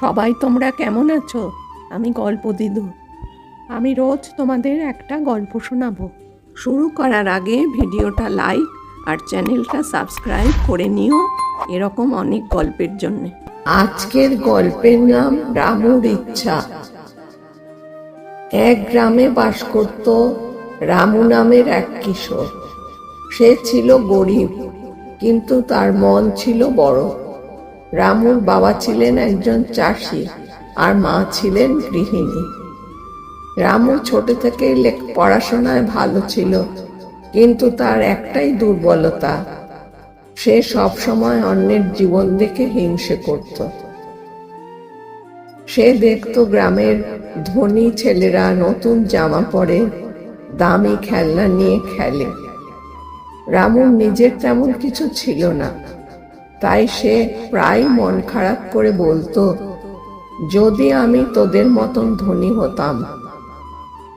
সবাই তোমরা কেমন আছো? আমি গল্প দিদু আমি রোজ তোমাদের একটা গল্প শোনাবো। শুরু করার আগে ভিডিওটা লাইক আর চ্যানেলটা সাবস্ক্রাইব করে নিও এরকম অনেক গল্পের জন্য। আজকের গল্পের নাম রামুর ইচ্ছা। এক গ্রামে বাস করত রামু নামের এক কিশোর। সে ছিল গরিব, কিন্তু তার মন ছিল বড়। রামুর বাবা ছিলেন একজন চাষি আর মা ছিলেন গৃহিণী। রামু ছোট থেকেই লেখ পড়াশোনায় ভালো ছিল, কিন্তু তার একটাই দুর্বলতা, সে সব সময় অন্যের জীবন দেখে হিংসে করত। সে দেখতো গ্রামের ধনী ছেলেরা নতুন জামা পরে দামি খেলনা নিয়ে খেলে। রামুর নিজের তেমন কিছু ছিল না। তাই সে প্রায় মন খারাপ করে বলতো, যদি আমি তোদের মতন ধনী হতাম।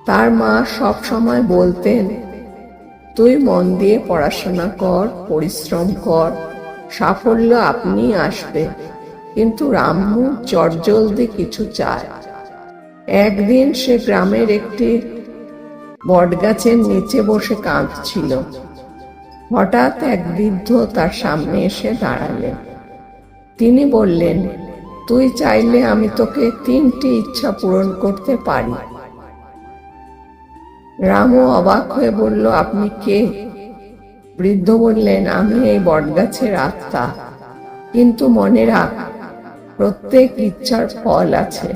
তার মা সব সময় বলতেন, তুই মন দিয়ে পড়াশোনা কর, পরিশ্রম কর, সাফল্য আপনি আসবে। কিন্তু রামু চটজলদি কিছু চায়। একদিন সে গ্রামের একটি বটগাছের নিচে বসে কাঁদছিল। হঠাৎ এক বৃদ্ধ তার সামনে এসে দাঁড়ালেন তিনি বললেন, তুই চাইলে আমি তোকে তিনটি ইচ্ছা পূরণ করতে পারি। রামও অবাক হয়ে বলল, আপনি কে? বৃদ্ধ বললেন, আমি এই বটগাছের আত্মা। কিন্তু মনে রাখ, প্রত্যেক ইচ্ছার ফল আছে।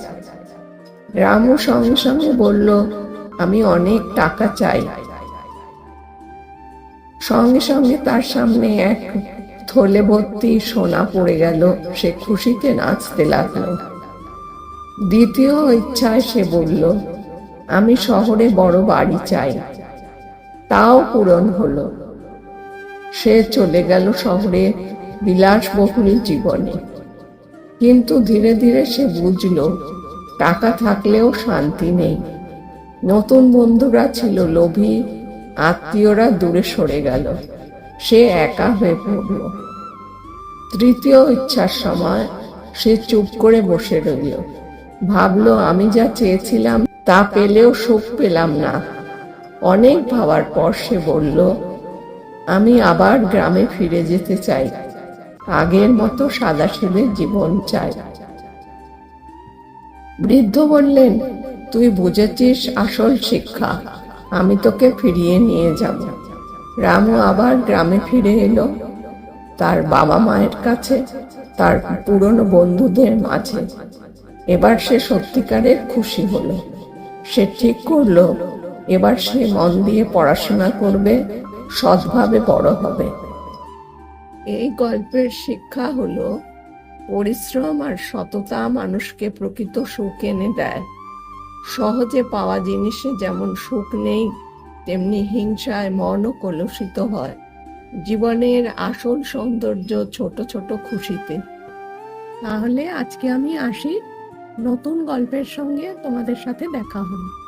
রামু সঙ্গে সঙ্গে বলল, আমি অনেক টাকা চাই। সঙ্গে সঙ্গে তার সামনে এক থলে ভর্তি সোনা পড়ে গেল। সে খুশিতে নাচতে লাগল। দ্বিতীয় ইচ্ছায় সে বলল, আমি শহরে বড় বাড়ি চাই। তাও পূরণ হলো। সে চলে গেল শহরে বিলাসবহুল জীবনে। কিন্তু ধীরে ধীরে সে বুঝল, টাকা থাকলেও শান্তি নেই। নতুন বন্ধুরা ছিল লোভী আত্মীয়রা দূরে সরে গেল। সে একা হয়ে পড়ল। তৃতীয় ইচ্ছার সময় সে চুপ করে বসে রইল। ভাবলো, আমি যা চেয়েছিলাম, তা পেলেও সুখ পেলাম না। অনেক ভাবার পর সে বলল, আমি আবার গ্রামে ফিরে যেতে চাই। আগের মতো সাদাসিধে জীবন চাই। বৃদ্ধ বললেন, তুই বুঝেছিস আসল শিক্ষা। আমি তোকে ফিরিয়ে নিয়ে যাব। রামু আবার গ্রামে ফিরে এলো। তার বাবা মায়ের কাছে, তার পুরনো বন্ধুদের মাঝে। এবার সে সত্যিকারের খুশি হলো। সে ঠিক করল, এবার সে মন দিয়ে পড়াশোনা করবে, সৎভাবে বড় হবে। এই গল্পের শিক্ষা হলো, পরিশ্রম আর সততা মানুষকে প্রকৃত সুখ এনে দেয়। সহজে পাওয়া জিনিসে যেমন সুখ নেই, তেমনি হিংসায় মনও কলুষিত হয়। জীবনের আসল সৌন্দর্য ছোট ছোট খুশিতে। তাহলে আজকে আমি আসি। নতুন গল্পের সঙ্গে তোমাদের সাথে দেখা হলো